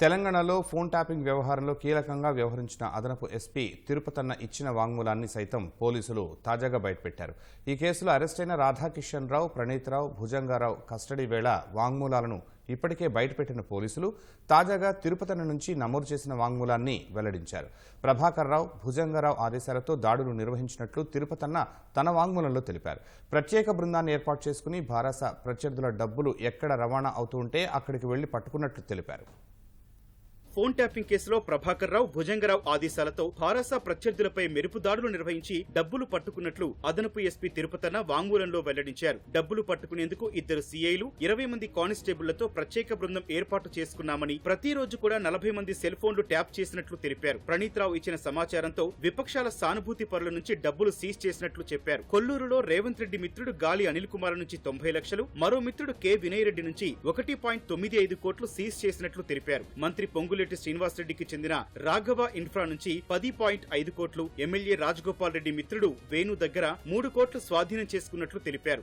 తెలంగాణలో phone tapping వ్యవహారంలో కీలకంగా వ్యవహరించిన అదనపు ఎస్పీ తిరుపతన్న ఇచ్చిన వాంగ్మూలాన్ని సైతం పోలీసులు తాజాగా బయటపెట్టారు. ఈ కేసులో అరెస్టైన రాధాకిషన్ రావు ప్రణీత్ రావు భుజంగారావు కస్టడీ వేళ వాంగ్మూలాలను ఇప్పటికే బయటపెట్టిన పోలీసులు తాజాగా తిరుపతన్న నుంచి నమోదు చేసిన వాంగ్మూలాన్ని వెల్లడించారు. ప్రభాకర్ రావు భుజంగరావు ఆదేశాలతో దాడులు నిర్వహించినట్లు తిరుపతన్న తన వాంగ్మూలంలో తెలిపారు. ప్రత్యేక బృందాన్ని ఏర్పాటు చేసుకుని భారస ప్రత్యర్థుల డబ్బులు ఎక్కడ రవాణా అవుతుంటే అక్కడికి వెళ్ళి పట్టుకున్నట్లు తెలిపారు. ఫోన్ ట్యాపింగ్ కేసులో ప్రభాకర్ రావు భుజంగరావు ఆదేశాలతో భారస ప్రత్యర్థులపై మెరుపు దాడులు నిర్వహించి డబ్బులు పట్టుకున్నట్లు అదనపు ఎస్పీ తిరుపతన్న వాంగ్మూలంలో వెల్లడించారు. డబ్బులు పట్టుకునేందుకు ఇద్దరు సీఐలు ఇరవై మంది కానిస్టేబుళ్ళతో ప్రత్యేక బృందం ఏర్పాటు చేసుకున్నామని ప్రతిరోజు కూడా నలభై మంది సెల్ ఫోన్లు ట్యాప్ చేసినట్లు తెలిపారు. ప్రణీత్ రావు ఇచ్చిన సమాచారంతో విపక్షాల సానుభూతి పరుల నుంచి డబ్బులు సీజ్ చేసినట్లు చెప్పారు. కొల్లూరులో రేవంత్ రెడ్డి మిత్రుడు గాలి అనిల్ కుమార్ నుంచి తొంభై లక్షలు మరో మిత్రుడు కె వినయ్ రెడ్డి నుంచి ఒకటి పాయింట్ తొమ్మిది ఐదు కోట్లు సీజ్ చేసినట్లు తెలిపారు. మంత్రి శ్రీనివాస్ శ్రీనివాసరెడ్డికి చెందిన రాఘవ ఇన్ఫ్రా నుంచి పది పాయింట్ ఐదు కోట్లు ఎమ్మెల్యే రాజగోపాల్ రెడ్డి మిత్రుడు వేణు దగ్గర మూడు కోట్లు స్వాధీనం చేసుకున్నట్లు తెలిపారు.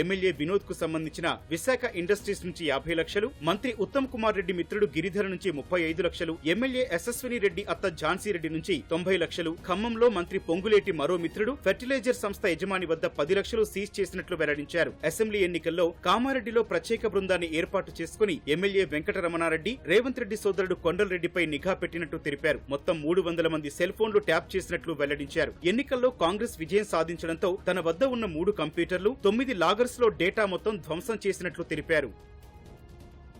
ఎమ్మెల్యే వినోద్కు సంబంధించిన విశాఖ ఇండస్ట్రీస్ నుంచి యాభై లక్షలు మంత్రి ఉత్తమ్ కుమార్ రెడ్డి మిత్రుడు గిరిధర్ నుంచి ముప్పై ఐదు లక్షలు ఎమ్మెల్యే యశస్విని రెడ్డి అత్త ఝాన్సీ రెడ్డి నుంచి తొంభై లక్షలు ఖమ్మంలో మంత్రి పొంగులేటి మరో మిత్రుడు ఫెర్టిలైజర్ సంస్థ యజమాని వద్ద పది లక్షలు సీజ్ చేసినట్లు వెల్లడించారు. అసెంబ్లీ ఎన్నికల్లో కామారెడ్డిలో ప్రత్యేక బృందాన్ని ఏర్పాటు చేసుకుని ఎమ్మెల్యే వెంకటరమణారెడ్డి రేవంత్ రెడ్డి సోదరుడు కొండలరెడ్డిపై నిఘా పెట్టినట్టు తెలిపారు. మొత్తం మూడు వందల మంది సెల్ ఫోన్లు ట్యాప్ చేసినట్లు వెల్లడించారు. ఎన్నికల్లో కాంగ్రెస్ విజయం సాధించడంతో తన వద్ద ఉన్న మూడు కంప్యూటర్లు తొమ్మిది లాగ లో డేటా మొత్తం ధ్వంసం చేసినట్లు తెలిపారు.